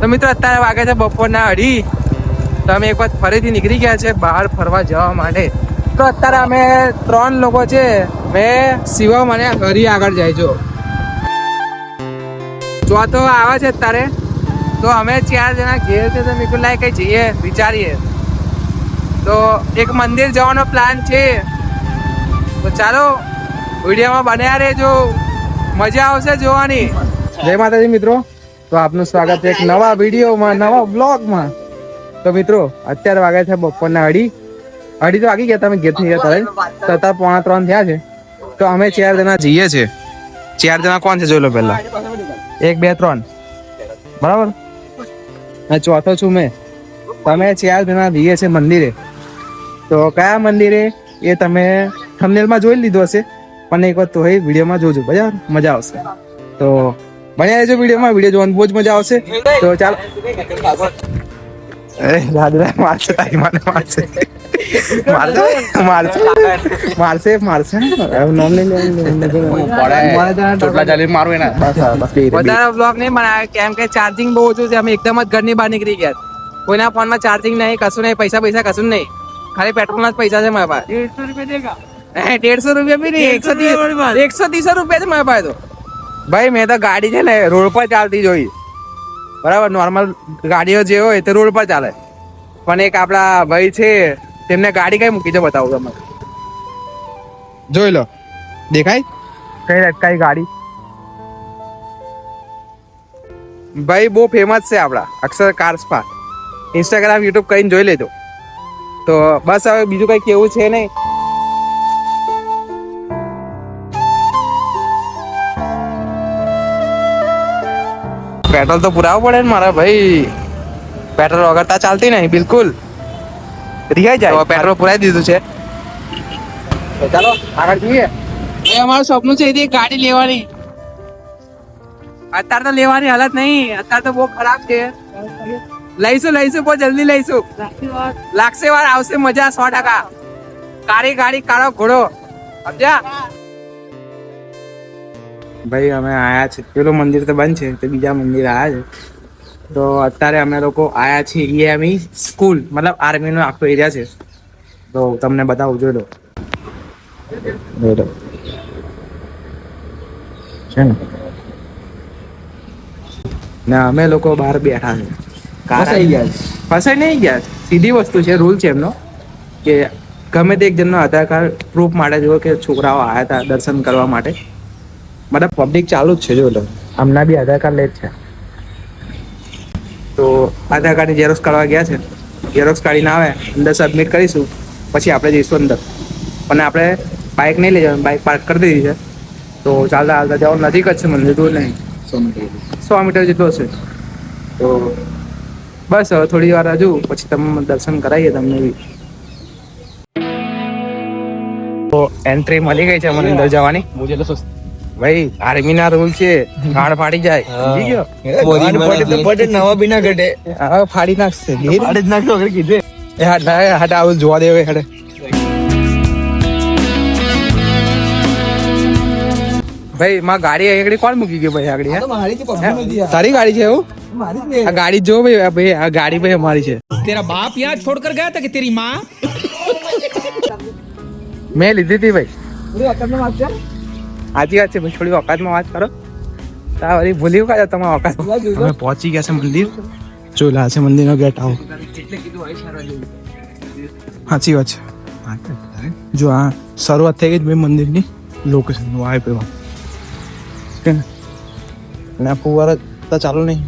તો મિત્રો, અત્યારે વાગે છે બપોરના અઢી. તો અમે એક વખત ફરીથી નીકળી ગયા છે બહાર ફરવા જવા માટે. તો અત્યારે અમે ત્રણ લોકો છે. મેં શિવમ અને હરી આગળ જાય છો. ચોથો આવે છે અત્યારે. તો અમે ચાર જણા ઘેર છે, તો મેં લાય કઈ જઈએ, વિચારીએ. તો એક મંદિર જવાનો પ્લાન છે. તો ચાલો, વિડીયોમાં બન્યા રહેજો. મજા આવશે જોવાની. જય માતાજી મિત્રો. તો આપનું સ્વાગત એક નવા વિડીયોમાં, નવા બ્લોગમાં તો મિત્રો, અત્યારે વાગ્યા છે બપોરના અઢી. અઢી તો વાગી ગયા, તમે ગેટ થઈ ગયા તો અત્યારે પોણા ત્રણ થયા છે. તો અમે ચાર જણા જઈએ છે ચાર જણા કોણ છે, જોઈ લો પહેલા. એક, બે, ત્રણ. બરાબર? અને ચોથો છું મેં. તમે ચાર જણા જઈએ છે મંદિરે. તો કયા મંદિરે? એ તમે થંબનેલમાં જોઈ લીધું હશે. પણ એક વખત તો વિડીયોમાં જોજો. બરાબર? મજા આવશે. તો બન્યા રહેજો વિડીયોમાં. વીડિયો જોવાની બહુ જ મજા આવશે. તો ચાલો. એ દાદરા મારશે તારી માને મારશે. મારશે? મારશે? મારશે મારશે? હવે નામ નહીં લેવાનું. ચોટલા ચાલી મારું એના. વધારે બ્લોગ નહીં બનાવ્યો કેમ કે ચાર્જિંગ બહુ ઓછું છે. અમે એકદમ જ ઘરની બહાર નીકળી ગયા. કોઈના ફોનમાં ચાર્જિંગ નહીં કશું નહીં પૈસા પૈસા કશું નહીં. ખાલી પેટ્રોલના જ પૈસા છે મારા પાસે. હે, દેડસો રૂપિયા બી નહીં. એકસો એકસો ત્રીસો રૂપિયા છે મારા પાસે તો. ભાઈ મેં તો ગાડી છે ને રોડ પર ચાલતી જોઈ. બરાબર નોર્મલ ગાડીઓ જે હોય તે રોડ પર ચાલે. પણ એક આપણા ભાઈ છે તેમને ગાડી કઈ મૂકી છે બતાવું તમે જોઈ લો. દેખાય? કઈ કઈ ગાડી? ભાઈ બહુ ફેમસ છે આપણા અક્ષર કાર્સ પા ઇન્સ્ટાગ્રામ યુટ્યુબ કરીને જોઈ લેજો. તો બસ હવે બીજું કઈ કેવું છે નહીં? પેટ્રોલ તો પુરાવવું પડે ને મારા ભાઈ. પેટ્રોલ વગર તા ચાલતી નહીં બિલકુલ. રિહાઈ જાય. પેટ્રોલ પુરાવી દીધું છે. ચાલો આગળ જોઈએ. એ અમારું સપનું છે એ ગાડી લેવાની. અત્યારે તો લેવાની હાલત નહીં. અત્યારે તો બહુ ખરાબ છે. લઈશું લઈશું બહુ જલ્દી લઈશું. લાગશે વાર આવશે મજા સો ટકા. કાળી ગાડી કાળો ઘોડો. સમજ્યા? ભાઈ અમે આયા છે. પેલું મંદિર તો બંધ છે તો બીજા મંદિર આયા છે. તો અત્યારે અમે લોકો આયા છીએ એમી સ્કૂલ મતલબ આર્મી નો આખો એરિયા છે. તો તમને બતાવું જોઈ લો. છે ને? ને અમે લોકો બહાર બેઠા છે. ફસાઈ ગયા છે. ફસાઈ નહીં ગયા સીધી વસ્તુ છે રૂલ છે એમનો કે ગમે તે એક જણનો આધાર કાર્ડ પ્રૂફ માટે જો કે છોકરાઓ આવ્યા હતા દર્શન કરવા માટે મતલબ પબ્લિક ચાલુ જ છે જો લો. હમણાં બી આધાર કાર્ડ લે જ છે. તો આધાર કાર્ડની ઝેરોક્સ કાઢવા ગયા છે. ઝેરોક્સ કાઢીને આવે અંદર સબમિટ કરીશું. પછી આપણે જઈશું અંદર. અને આપણે બાઇક નહીં લઈ જવાનું બાઇક પાર્ક કરી દીધી છે. તો ચાલતા ચાલતા જવાનું નજીક જ છે મંદિર દૂર નહીં. સો મીટર સો મીટર જેટલો છે. તો બસ હવે થોડી વાર હજુ પછી તમે દર્શન કરાવીએ તમને બી. તો એન્ટ્રી મળી ગઈ છે મને અંદર જવાની. ભાઈ આર્મી ના રૂલ છે ગાળ ફાડી જાય. સમજી ગયો? બોડી પડે પડે નવા બી ના ઘટે. હા ફાડી નાખશે. ફાડી જ નાખતો અગર કીધે એ હાડા હાડા આવું જોવા દેવે હાડે. ભાઈ માં ગાડી આગળ કોણ મૂકી ગઈ ભાઈ આગળ સારી ગાડી છે એવું? આ ગાડી જો ભાઈ ભાઈ આ ગાડી ભાઈ અમારી છે. તેરા બાપ યહાં છોડકર ગયા તા કે તેરી માં? મેં લીધી હતી ભાઈ. સાચી વાત છે ભાઈ થોડી ઓકાતમાં વાત કરો. તા વળી ભૂલી કાઢો તમે ઓકાત? અમે પહોંચી ગયા છે મંદિર? જોઈ લા, છે મંદિરનો ગેટ આવો. સાચી વાત છે. જો, આ શરૂઆત થઈ ગઈ ભાઈ મંદિરની લોકેશન વાય પેવા? અને આ ફુવારા તો ચાલુ નહીં.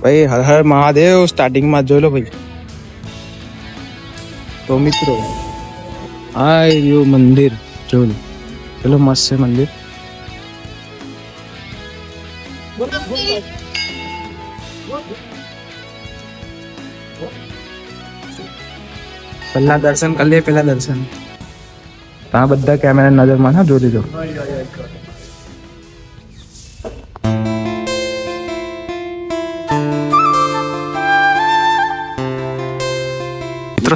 ભાઈ, હર હર મહાદેવ સ્ટાર્ટિંગમાં જ જોઈ લો ભાઈ. તો મિત્રો આ રહ્યું મંદિર જોયું પેલો મસ્ત છે મંદિર. પહેલા દર્શન કરી લે પેલા દર્શન. આ બધા કેમેરા નજરમાં ના જોઈ લીધો.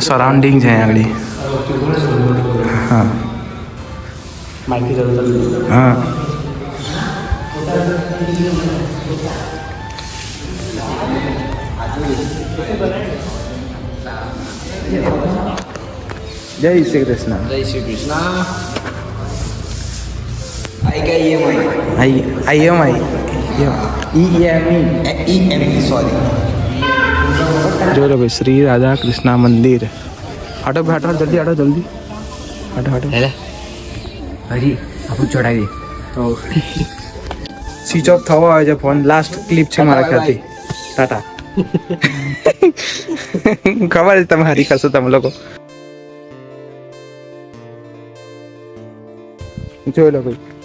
સરાઉન્ડિંગ છે આગળ. હા. જય શ્રી કૃષ્ણ. જય શ્રી કૃષ્ણ. આઈ ગયા EMI I. I M I. EME EME sorry જો લો ભાઈ શ્રી રાધા કૃષ્ણ મંદિર. હટો હટો જલ્દી હટો જલ્દી. હટો હટો હરી આપણું ચડાવી સ્વિચ ઓફ થવો આવે છે ફોન લાસ્ટ ક્લિપ છે મારા ખ્યાલથી. ટાટા ખબર છે તમે હારી કરશો તમે લોકો. જોઈ લો ભાઈ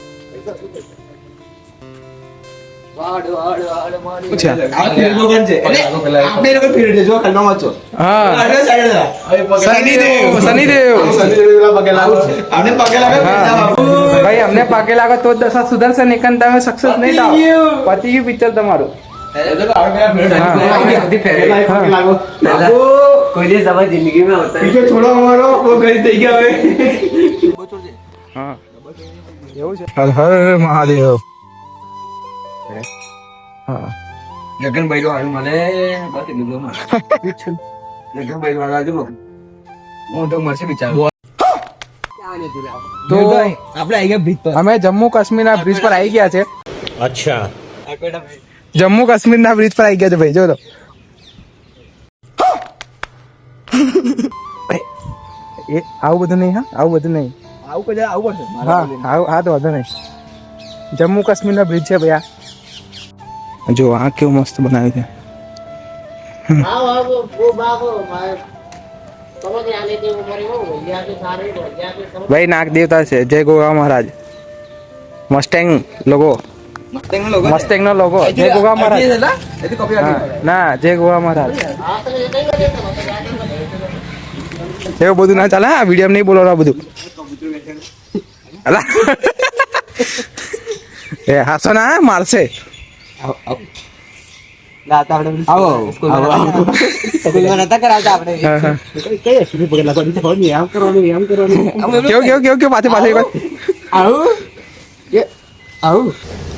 ભાઈ અમને પાકે લાગો તો દશા સુધરશે ને એકન તમે સક્સેસ નહીં થાવ. પતી ગયું. પિક્ચર તમારું. કોઈ જિંદગીમાં છોડો અમારો. બહુ થઈ ગયા હવે. હા. એવું છે હર હર મહાદેવ. લગન ભાઈ વાળું મને બાકી બીજો લગન ભાઈ વાળા જો હું તો મળશે બિચારો. તો આપણે આવી ગયા બ્રિજ પર. અમે જમ્મુ કાશ્મીર ના બ્રિજ પર આવી ગયા છે. અચ્છા. જમ્મુ કાશ્મીર ના બ્રિજ પર આવી ગયા છે ભાઈ જો તો એ આવું બધું નહીં હા? આવું બધું નહીં. આવું કદાચ આવું પડશે. હા હા તો વાંધો નહીં. જમ્મુ કાશ્મીર નો બ્રિજ છે ભાઈ આ. જો આ કેવું મસ્ત બનાવ્યું છે. ભાઈ. નાગ દેવતા છે. જય Goga Maharaj. Mustang logo Mustang નો લોગો જય ગોગા મહારાજ. ના જય ગોગા મહારાજ. એવું બધું ના ચાલે હા વીડિયો નહીં બોલો બધું. એ હાસો ના મારશે.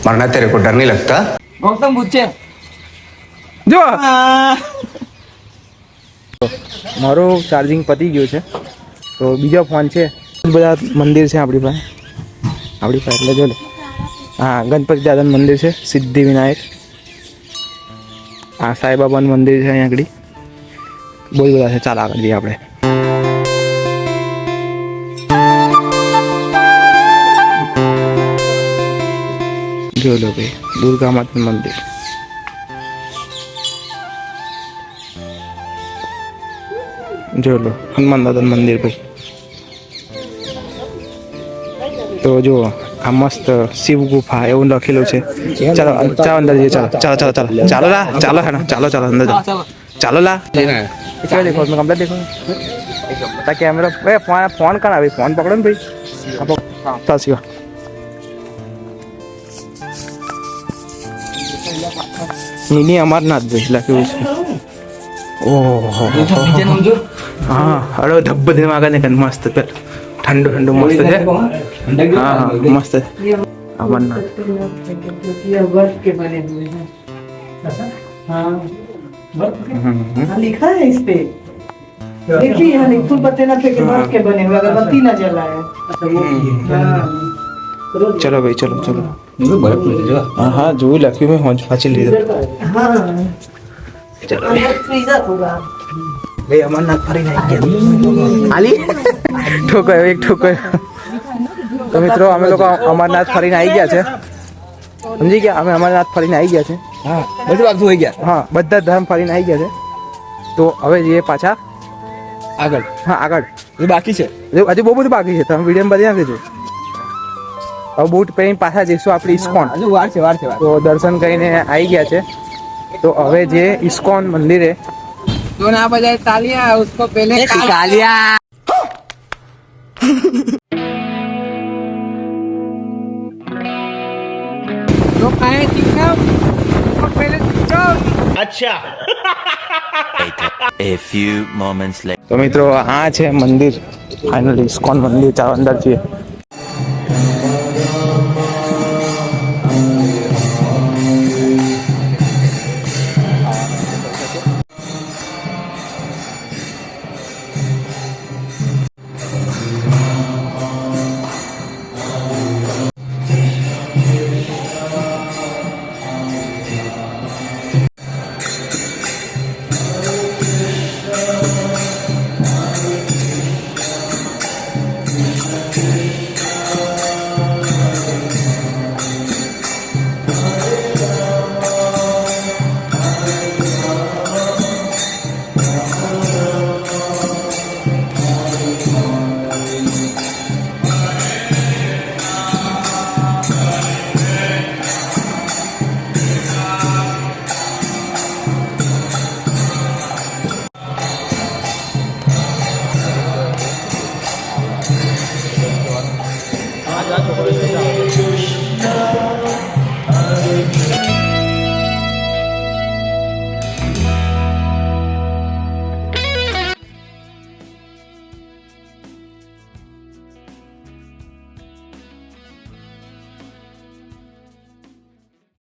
मरना तेरे को डर नहीं लगता ગૌતમ બુદ્ધ છે જો મારું ચાર્જિંગ પતી ગયું છે તો બીજો ફોન છે બધા મંદિર છે આપણી પાસે આપણી પાસે એટલે જો લે હા, ગણપતિ દાદાનું મંદિર છે સિદ્ધિ વિનાયક હા સાંઈબાબાનું મંદિર છે અહીંયા આગળ. બહુ બધા છે, ચાલ આગળ જઈએ આપણે. જો લો ભાઈ, દુર્ગા માતાનું મંદિર. જો લો, હનુમાન દાદાનું મંદિર ભાઈ. તો જો આ મસ્ત શિવ ગુફા એવું લખેલું છે. ચાલો ચાલો અંદર જઈએ ચાલો ચાલો ચાલો ચાલો. ચાલો લા ચાલો હેડો ચાલો ચાલો અંદર ચાલો લા. અમરનાથ ભાઈ લખ્યું છે. ઓહો. હા હળો ધબ્બ ધમાકા ને મસ્ત ઠંડુ ઠંડુ મસ્ત છે. हाँ हाँ, हाँ हाँ मस्त है। हम्म। लिखा है इस पे। देखिए यहाँ फूल पत्ते ना फेंके हाँ। बर्फ़ के बने हुए अगरबत्ती ना जलाए। चलो। भाई चलो चलो। हाँ जो लकी में पहुँच ले तो हाँ। चलो। ले अमरनाथ नहीं ठोको एक ठोको। તો મિત્રો અમે લોકો અમરનાથ ફરીને આવી ગયા છે. સમજી ગયા? અમે અમરનાથ ફરીને આવી ગયા છે. હા બધું બાજુ થઈ ગયા? હા બધા ધામ ફરીને આવી ગયા છે. તો હવે જઈએ પાછા આગળ. હા આગળ. હજુ બાકી છે? હજુ બહુ બધું બાકી છે. તમે વીડિયો બધી નાખી દો હવે બૂટ પહેરીને પાછા જઈશું આપણે ઇસ્કોન. હજુ વાર છે વાર છે તો દર્શન કરીને આવી ગયા છે. તો હવે જે ઇસ્કોન મંદિરે તો ના બજાય તાલિયા ઉસકો પહેલે તાલિયા અચ્છા. A few moments later. તો મિત્રો આ છે મંદિર. ફાઇનલી ઇસ્કોન મંદિર? ચાવંદર છે 篮球队的队。